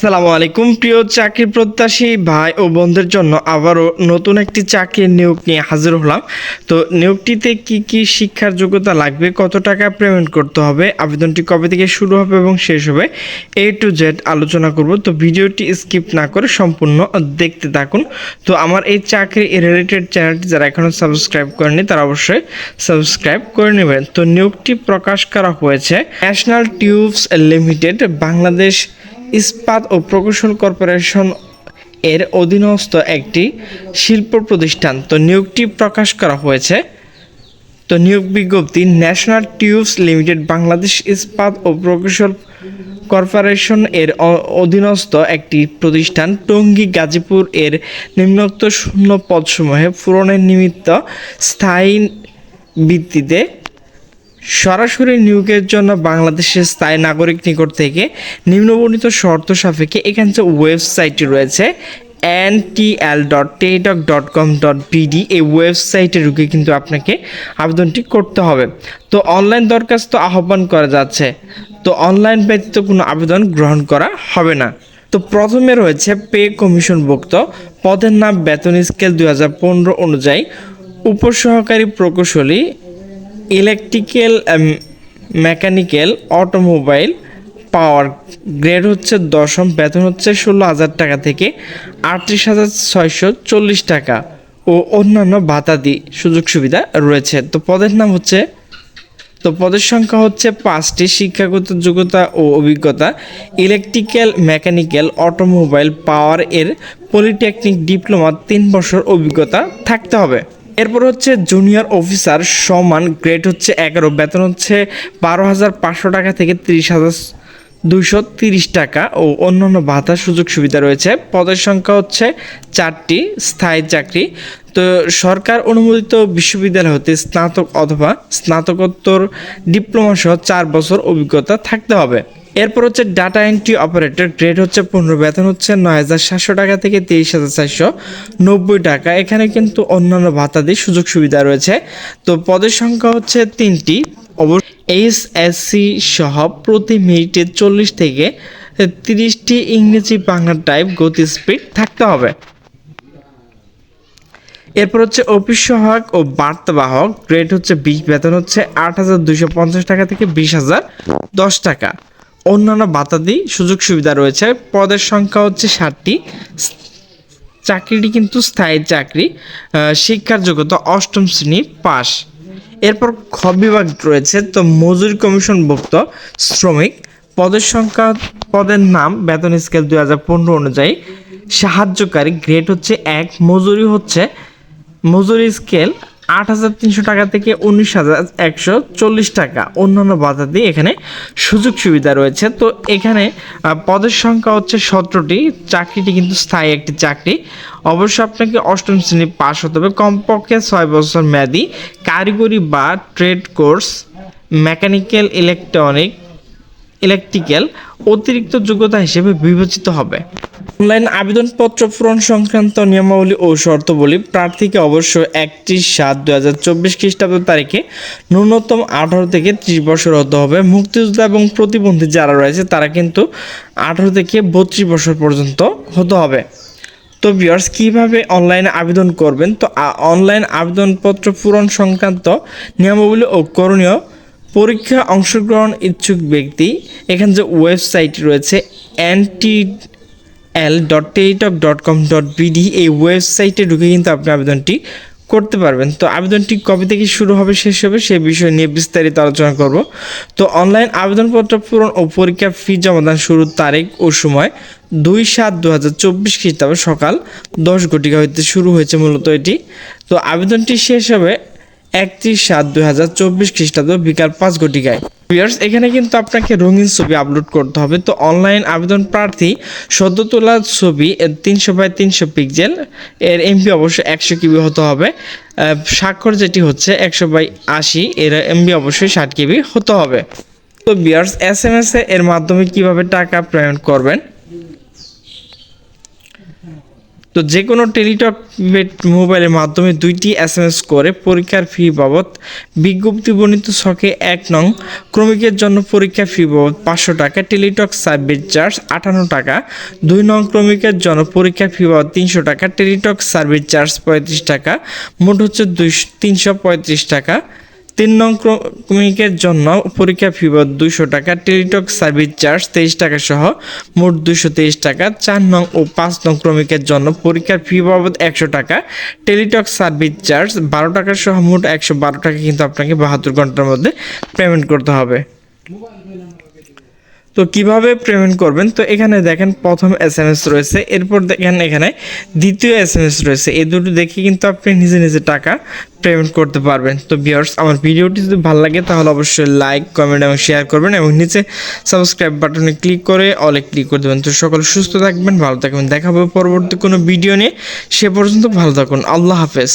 আসসালামু আলাইকুম, প্রিয় চাকরি প্রত্যাশী ভাই ও বোনদের জন্য আবারও নতুন একটি চাকরির নিয়োগ নিয়ে হাজির হলাম। তো নিয়োগটিতে কি কি শিক্ষার যোগ্যতা লাগবে, কত টাকা পেমেন্ট করতে হবে, আবেদনটি কবে থেকে শুরু হবে এবং শেষ হবে, এ টু জেড আলোচনা করব। তো ভিডিওটি স্কিপ না করে সম্পূর্ণ দেখতে থাকুন। তো আমার এই চাকরি রিলেটেড চ্যানেলটি যারা এখনও সাবস্ক্রাইব করেনি তারা অবশ্যই সাবস্ক্রাইব করে নেবেন। তো নিয়োগটি প্রকাশ করা হয়েছে ন্যাশনাল টিউবস লিমিটেড, বাংলাদেশ ইস্পাত ও প্রকৌশল কর্পোরেশন এর অধীনস্থ একটি শিল্প প্রতিষ্ঠান। তো নিয়োগটি প্রকাশ করা হয়েছে। তো নিয়োগ বিজ্ঞপ্তি, ন্যাশনাল টিউবস লিমিটেড, বাংলাদেশ ইস্পাত ও প্রকৌশল কর্পোরেশন এর অধীনস্থ একটি প্রতিষ্ঠান টঙ্গী গাজীপুর এর নিম্নোক্ত শূন্য পদসমূহে পূরণের নিমিত্ত স্থায়ী ভিত্তিতে সরাসরি নিয়োগের জন্য বাংলাদেশের স্থায়ী নাগরিক নিকট থেকে নিম্নবর্ণিত শর্ত সাপেক্ষে এখানে যে ওয়েবসাইটটি রয়েছে N T L dot Teletalk dot com dot BD এই ওয়েবসাইটে ঢুকে কিন্তু আপনাকে আবেদনটি করতে হবে। তো অনলাইন দরখাস্ত আহ্বান করা যাচ্ছে। তো অনলাইন ব্যতীত কোনো আবেদন গ্রহণ করা হবে না। তো প্রথমে রয়েছে পে কমিশনভুক্ত পদের নাম বেতন স্কেল দুই হাজার পনেরো অনুযায়ী উপসহকারী প্রকৌশলী electrical mechanical automobile power grade হচ্ছে দশম, বেতন হচ্ছে ষোলো হাজার টাকা থেকে আটত্রিশ হাজার ছয়শো চল্লিশ টাকা ও অন্যান্য ভাতাদি সুযোগ সুবিধা রয়েছে। তো পদের নাম হচ্ছে, তো পদের সংখ্যা হচ্ছে পাঁচটি, শিক্ষাগত যোগ্যতা ও অভিজ্ঞতা ইলেকট্রিক্যাল মেকানিক্যাল অটোমোবাইল পাওয়ার এর পলিটেকনিক ডিপ্লোমা তিন বছর অভিজ্ঞতা থাকতে হবে। এরপর হচ্ছে জুনিয়র অফিসার সমান গ্রেড হচ্ছে এগারো, বেতন হচ্ছে বারো হাজার পাঁচশো টাকা থেকে তিরিশ হাজার দুইশো তিরিশ টাকা ও অন্যান্য ভাতা সুযোগ সুবিধা রয়েছে। পদের সংখ্যা হচ্ছে চারটি, স্থায়ী চাকরি। তো সরকার অনুমোদিত বিশ্ববিদ্যালয় হতে স্নাতক অথবা স্নাতকোত্তর ডিপ্লোমা সহ চার বছর অভিজ্ঞতা থাকতে হবে। এরপর হচ্ছে ডাটা এন্ট্রি অপারেটর গ্রেড হচ্ছে পনেরো, বেতন হচ্ছে নয় হাজার সাতশো টাকা থেকে তেইশ হাজার চারশো নব্বই টাকা। এখানে কিন্তু অন্যান্য ভাতা ভাতাদি সুযোগ সুবিধা রয়েছে। তো পদের সংখ্যা হচ্ছে তিনটি। এইচ এস সি সহ প্রতি মিনিটে চল্লিশ থেকে তিরিশটি ইংরেজি বাংলা টাইপ গতি স্পিড থাকতে হবে। এরপর হচ্ছে অফিস সহায়ক ও বার্তাবাহক গ্রেড হচ্ছে বিশ, বেতন হচ্ছে আট হাজার দুশো পঞ্চাশ টাকা থেকে বিশ হাজার দশ টাকা। অন্যান্য বাতাদি সুযোগ সুবিধা রয়েছে। পদের সংখ্যা হচ্ছে ষাটটি। চাকরিটি কিন্তু স্থায়ী চাকরি। শিক্ষার যোগ্যতা অষ্টম শ্রেণি পাস এরপর খ বিভাগ রয়েছে, তো মজুরি কমিশন কমিশনভুক্ত শ্রমিক। পদের সংখ্যা, পদের নাম বেতন স্কেল দুই হাজার পনেরো অনুযায়ী। সাহায্যকারী গ্রেড হচ্ছে এক, মজুরি হচ্ছে, মজুরি স্কেল আট হাজার তিনশো টাকা থেকে উনিশ হাজার একশো চল্লিশ টাকা। অন্যান্য বাধা দিয়ে এখানে সুযোগ সুবিধা রয়েছে। তো এখানে পদের সংখ্যা হচ্ছে সতেরোটি। চাকরিটি কিন্তু স্থায়ী একটি চাকরি। অবশ্য আপনাকে অষ্টম শ্রেণি পাশ হতে হবে। কমপক্ষে ছয় বছর মেয়াদি কারিগরি বা trade course, mechanical, electronic, electrical অতিরিক্ত যোগ্যতা হিসেবে বিবেচিত হবে। অনলাইন আবেদনপত্র পূরণ সংক্রান্ত নিয়মাবলী ও শর্তাবলী প্রার্থীকে অবশ্য একত্রিশ সাত দু হাজার চব্বিশ খ্রিস্টাব্দ তারিখে ন্যূনতম আঠারো থেকে ত্রিশ বছর হতে হবে। মুক্তিযোদ্ধা এবং প্রতিবন্ধী যারা রয়েছে, তারা কিন্তু আঠারো থেকে বত্রিশ বছর পর্যন্ত হতে হবে। তো ভিউয়ার্স কীভাবে অনলাইনে আবেদন করবেন? তো অনলাইন আবেদনপত্র পূরণ সংক্রান্ত নিয়মাবলী ও করণীয় পরীক্ষা অংশগ্রহণ ইচ্ছুক ব্যক্তি, এখানে যে ওয়েবসাইট রয়েছে N T L dot Teletalk dot com dot BD এই ওয়েবসাইটে ঢুকে কিন্তু আপনি আবেদনটি করতে পারবেন। তো আবেদনটি কবে থেকে শুরু হবে, শেষ হবে, সে বিষয় নিয়ে বিস্তারিত আলোচনা করব। তো অনলাইন আবেদনপত্র পূরণ ও পরীক্ষার ফি জমাদান শুরুর তারিখ ও সময় দুই সাত দু হাজার চব্বিশ খ্রিস্টাব্দ সকাল দশ ঘটিকা হইতে শুরু হয়েছে মূলত এটি। তো আবেদনটি শেষ হবে একত্রিশ সাত দুই হাজার চব্বিশ খ্রিস্টাব্দ বিকাল পাঁচ ঘটিকায়। ভিউয়ার্স এখানে কিন্তু আপনাকে রঙিন ছবি আপলোড করতে হবে। তো অনলাইন আবেদন প্রার্থী সদ্য তোলা ছবি তিনশো বাই তিনশো পিক্সেল এর এমপি অবশ্যই একশো কিবি হতে হবে। স্বাক্ষর যেটি হচ্ছে একশো বাই আশি, এর এমবি অবশ্যই ষাট কিবি হতে হবে। তো বিয়ার্স এস এম এস এর মাধ্যমে কীভাবে টাকা প্রেরণ করবেন? তো যে কোনো টেলিটক মোবাইলের মাধ্যমে দুইটি এস এম এস করে পরীক্ষার ফি বাবদ বিজ্ঞপ্তি বর্ণিত ছকে এক নং ক্রমিকের জন্য পরীক্ষা ফি বাবদ পাঁচশো টাকা, টেলিটক সার্ভিস চার্জ আটান্ন টাকা, দুই নং ক্রমিকের জন্য পরীক্ষা ফি বাবদ তিনশো টাকা, টেলিটক সার্ভিস চার্জ পঁয়ত্রিশ টাকা, মোট হচ্ছে দুইশো তিনশো পঁয়ত্রিশ টাকা। তিন নং ক্রমিকের জন্য পরীক্ষা ফি দুশো টাকা, টেলিটক সার্ভিস চার্জ তেইশ টাকা সহ মোট দুশো তেইশ টাকা। চার নং ও পাঁচ নং ক্রমিকের জন্য পরীক্ষার ফি বাবদ একশো টাকা, টেলিটক সার্ভিস চার্জ বারো টাকা সহ মোট একশো বারো টাকা কিন্তু আপনাকে বাহাত্তর ঘণ্টার মধ্যে পেমেন্ট করতে হবে। তো কীভাবে পেমেন্ট করবেন? তো এখানে দেখেন প্রথম এস এম এস রয়েছে, এরপর দেখেন এখানে দ্বিতীয় এস এম এস রয়েছে। এই দুটো দেখে কিন্তু আপনি নিজে নিজে টাকা পেমেন্ট করতে পারবেন। তো ভিউয়ার্স আমার ভিডিওটি যদি ভালো লাগে তাহলে অবশ্যই লাইক কমেন্ট এবং শেয়ার করবেন এবং নিচে সাবস্ক্রাইব বাটনে ক্লিক করে অলে ক্লিক করে দেবেন। তো সকল সুস্থ থাকবেন, ভালো থাকবেন। দেখা হবে পরবর্তী কোনো ভিডিও নিয়ে। সে পর্যন্ত ভালো থাকুন। আল্লাহ হাফেজ।